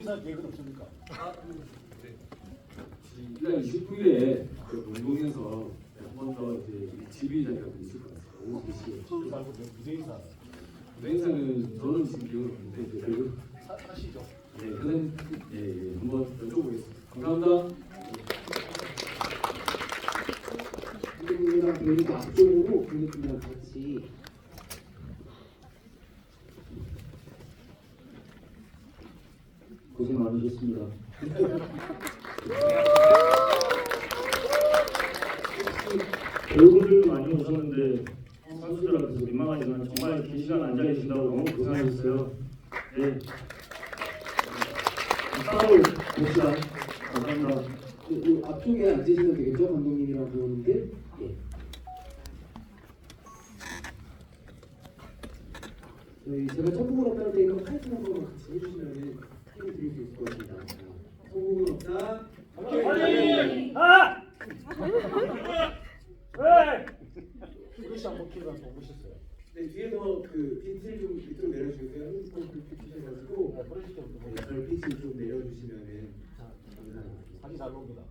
인사 계획은 없습니까? 일단 29일에 그 운동에서 한 번 더 이제 지휘자가 있을 것 같아요. 오후 2시에. 그리고 말고 비대 인사 행사는 저는 지금 기억이 없는데 이제 그 하- 하시죠. 네, 그는 예, 예, 한번 여쭤보겠습니다. 감사합니다. 선생님이랑 교육이 앞쪽으로 교육님이랑 같이 고생 많으셨습니다. 배우분들도 많이 오셨는데 선수들한테서 민망하지만 정말 긴 시간 앉아 계신다고 너무 고생하셨어요. 네. 따로 봅시다. 감사합니다. 이, 이 앞쪽에 앉으시면 되겠죠, 감독님이랑 배우님들. 예. 저희 제가 천국은 없다는 테니까 파이팅 한 번만 같이 해주시면 힘을 드릴 수 있을 것 같습니다. 자, 천국은 없다. 그릇이 한번 키가 보셨어요. 네, 뒤에서 그 빈티를 좀 밑으로 내려주세요. 핸드폰 그렇게 주셔가지고 네, 그러실 때부터 네, 별빛을 좀 내려주시면은 감사합니다. 사진 잘 봅니다.